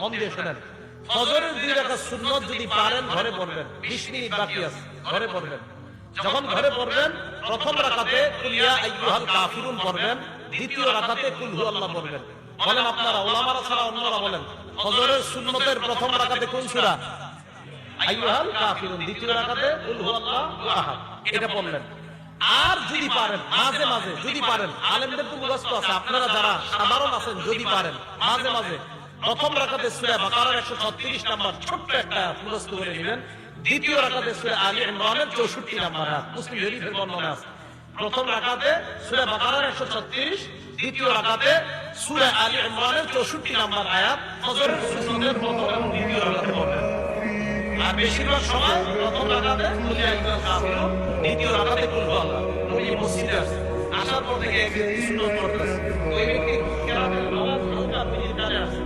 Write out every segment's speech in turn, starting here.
মন দিয়ে শোনেন। ফজরের দুই সুন্নত যদি পারেন, ঘরে পড়বেন। 20 মিনিট বাকি আছে, ঘরে পড়বেন। যখন ঘরে পড়বেন, প্রথম আইয়ুহাল কাফিরুন পড়বেন, দ্বিতীয় রাকাতে কুল হুয়াল্লাহ পড়বেন। বলেন আপনারা ওলামারা ছাড়া অন্যরা বলেন, ফজরের সুন্নতের প্রথম রাকাতে কোন কাফিরুন, দ্বিতীয় রাকাতে কুল হুয়াল্লাহু আহাদ। এটা আর যদি পারেন, মাঝে মাঝে যদি পারেন আলেমদের তো মুখস্থ আছে, আপনারা যারা সাধারণ আছেন, যদি পারেন, মাঝে মাঝে প্রথম রাকাতে সূরা বাকারার 136 নাম্বার ছোট্ট একটা মুখস্থ করে নেবেন। দ্বিতীয় রাকাতে সূরা আলী ইমরানের 64 নাম্বার আয়াত। মুসলিম শরীফের বর্ণনা আছে। প্রথম রাকাতে সূরা বাকারার 136 দ্বিতীয় রাকাতে সূরা আলী ইমরানের 64 নাম্বার আয়াত প্রথম এবং দ্বিতীয় পড়বেন আর বেশিরভাগ সময় প্রথম আইয়ুহাল দ্বিতীয় রাকাতে কুল নবী মসজিদে আছে আসার পর থেকে সুন্নত করতেছে ওই ব্যক্তি হালকা নবীর আছে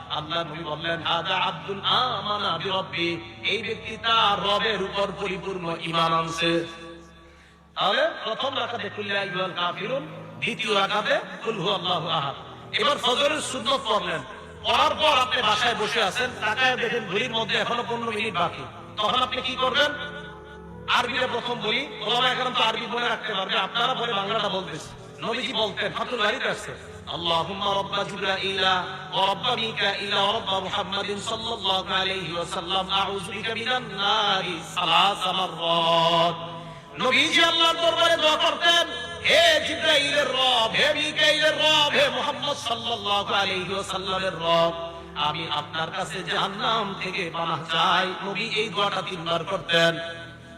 আল্লাহ নবী বললেন, হাদা আব্দুল আমানা বিরব্বি। এই ব্যক্তি তার রবের উপর পরিপূর্ণ ঈমান আনছে। তাহলে প্রথম রাকাতে আইয়ুহাল কাফিরুন, দ্বিতীয় রাকাতে কুল হুয়াল্লাহু আহাদ। এবার ফজরের পড়লেন। পড়ার পর আপনি বাসায় বসে আছেন, তাকায় দেখেন ঘড়ির মধ্যে এখনও পনেরো মিনিট বাকি। তখন আপনি কি করবেন? আরবিটা প্রথম বলি ওলামা এখন তো আরবি মনে রাখতে পারবে, আপনারা পরে বাংলাটা বলতেছে নবীজি বলতেন, ফাতুল বাড়িতে আসছে। اللهم رب جبرائيل ورب ميكائيل ورب محمد صلى الله عليه وسلم أعوذ بك من النار ثلاث مرات নবীজি আল্লাহর দরবারে দোয়া করতেন হে জিব্রাইলের রব হে মিকাইলের রব হে মুহাম্মদ সাল্লাল্লাহু আলাইহি ওয়াসাল্লামের রব আমি আপনার কাছে জাহান্নাম থেকে পানাহ চাই নবী এই দোয়াটা তিনবার করতেন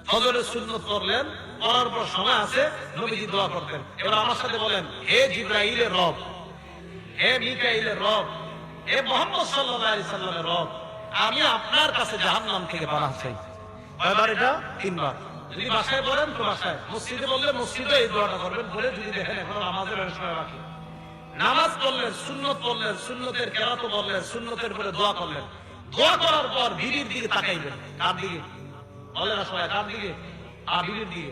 ফজরের সুন্নত করলেন করার পর সময় আছে নবীজি দোয়া করতেন এবার আমার সাথে বলেন হে জিব্রাইলের রব হে মিকাইলের রব, হে মোহাম্মদ সাল্লাল্লাহু আলাইহি সাল্লামের আমি আপনার কাছে জাহান্নাম থেকে পানাহ চাই। কয়বার এটা? তিনবার। যদি বাসায় বলেন তো বাসায়। মসজিদে বললে মসজিদে এই দোয়াটা করবেন, বলে যদি দেখেন এখনও নামাজের অনেক নামাজ পড়লেন, সুন্নত পড়লেন, সুন্নতের কেরাতো বললেন সুন্নতের উপরে দোয়া করলেন। দোয়া করার পর বিড়ির দিকে তাকাইবেন কার দিকে? বলে না সবাই, কার দিকে? আ বিড়ির দিকে।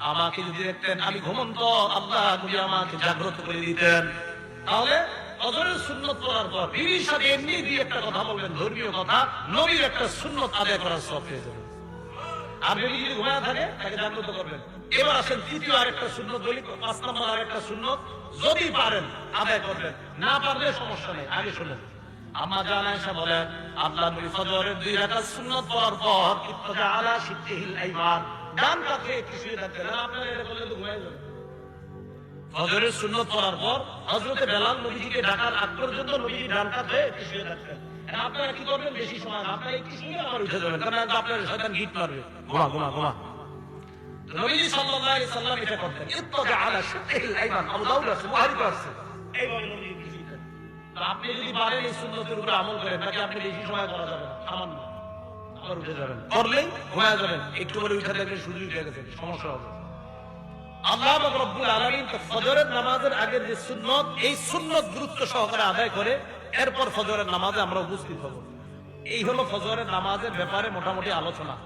আমাকে যদি দেখতেন, আমি ঘুমন্ত, আল্লাহ আমাকে জাগ্রত করে দিতেন। তাহলে একটা কথা ধর্মীয় কথা, নবীর একটা যদি এবার আসেন আরেকটা পাঁচ নম্বর আরেকটা পারেন, আদায় করবেন। না পারলে সমস্যা নেই, আগে শুনেন। আম্মা জান আয়েশা বলেন, আল্লাহ নবী ফজরের দুই রাকাত সুন্নত পড়ার পর ইত্তাজা আলা শিদ্দিহিল আইমান। ডান কাছে একটু শুয়ে থাকতেন আপনারা এটা করলে তো ঘুমায় যাবেন ফজরের সুন্নত পড়ার পর হযরতে বেলাল নবীজিকে ডাকার আগ পর্যন্ত নবীজি ডান কাঁধে একটু শুয়ে থাকতেন আপনারা কি করবেন? বেশি সময় আপনারা একটু শুয়ে আবার উঠে যাবেন, কারণ আপনার শয়তান গিট মারবে। ঘুমা ঘুমা ঘুমা। নবীজি সাল্লাল্লাহু আলাইহি সাল্লাম এটা করতেন, ইত্তাজা আলা শিদ্দিহিল আইমান, আবু দাউদ আছে, বুখারী আছে। এইভাবে নবীজি এই আদায় করে এরপর ফজরের নামাজে আমরা উপস্থিত হব। এই হলো ফজরের নামাজের ব্যাপারে মোটামুটি আলোচনা।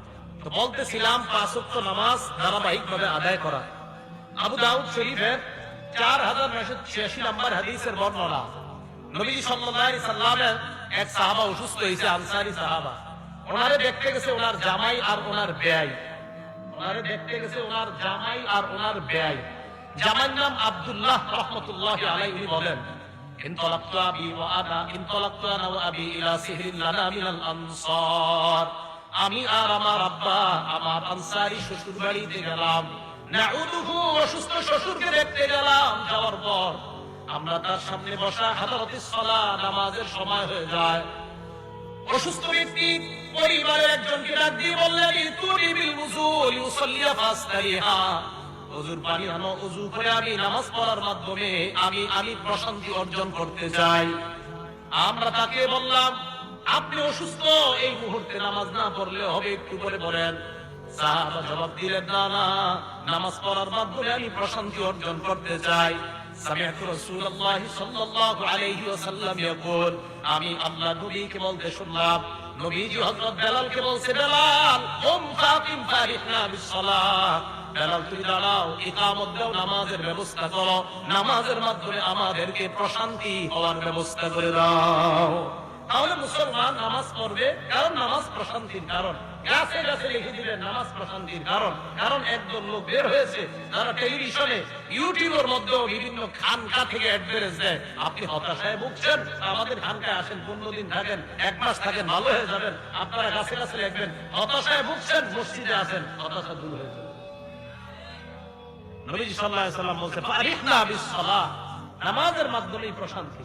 তো বলতেছিলাম, পাঁচ ওয়াক্ত নামাজ ধারাবাহিক ভাবে আদায় করা। আবু দাউদ শরীফের চার হাজার নয়শো ছিয়াশি নম্বর হাদিসের বর্ণনা। নবীজি সাল্লাল্লাহু আলাইহি সাল্লামের এক সাহাবা অসুস্থ হয়েছে আনসারি সাহাবা ওনারে দেখতে গেছে ওনার জামাই আর ওনার বেয়াই ওনারে দেখতে গেছে ওনার জামাই আর ওনার ব্যয় জামাইর নাম আব্দুল্লাহ রহমতুল্লাহ আলাই উনি বলেন انطلقت أبي وأنا انطلقت أنا وأبي إلى سهر لنا من الأنصار আমি আর আমার আব্বা আমার আনসারি শ্বশুর বাড়িতে গেলাম নাউদুহু অসুস্থ শ্বশুরকে দেখতে গেলাম যাওয়ার পর আমরা তার সামনে বসা হাদারতি সলা নামাজের সময় হয়ে যায়। অসুস্থ ব্যক্তি পরিবারের একজনকে ডাক দিয়ে বললেন বিল পানি আনো করে আমি নামাজ পড়ার মাধ্যমে আমি আমি প্রশান্তি অর্জন করতে চাই। আমরা তাকে বললাম, আপনি অসুস্থ, এই মুহূর্তে নামাজ না পড়লে হবে একটু পরে পড়েন সাহাবা জবাব দিলেন, না না, নামাজ পড়ার মাধ্যমে আমি প্রশান্তি অর্জন করতে চাই। سمعت رسول الله صلى الله عليه وسلم يقول আমি আল্লাহ নবীকে বলতে শুনলাম নবীজি হযরত বেলালকে বলছে বেলাল হুম ফাকিম ফারিহনা বিসসালাহ বেলাল তুমি দাঁড়াও ইকামত দাও নামাজের ব্যবস্থা করো নামাজের মাধ্যমে আমাদেরকে প্রশান্তি হওয়ার ব্যবস্থা করে দাও তাহলে মুসলমান নামাজ পড়বে কারণ নামাজ প্রশান্তির কারণ গাছে গাছে নামাজ কারণ কারণ একজন লোক বের হয়েছে, যারা টেলিভিশনে, ইউটিউবের মধ্যেও বিভিন্ন খানকা থেকে অ্যাডভারেজ দেয়। আপনি হতাশায় ভুগছেন, আমাদের আসেন, পনেরো দিন থাকেন, এক মাস থাকেন, ভালো হয়ে যাবেন। আপনারা গাছে গাছে লিখবেন হতাশায় ভুগছেন, মসজিদে আসেন, হতাশা দূর হয়ে যাবে। নবীজি আলাইহি সাল্লাম বলছে নামাজের মাধ্যমেই প্রশান্তি।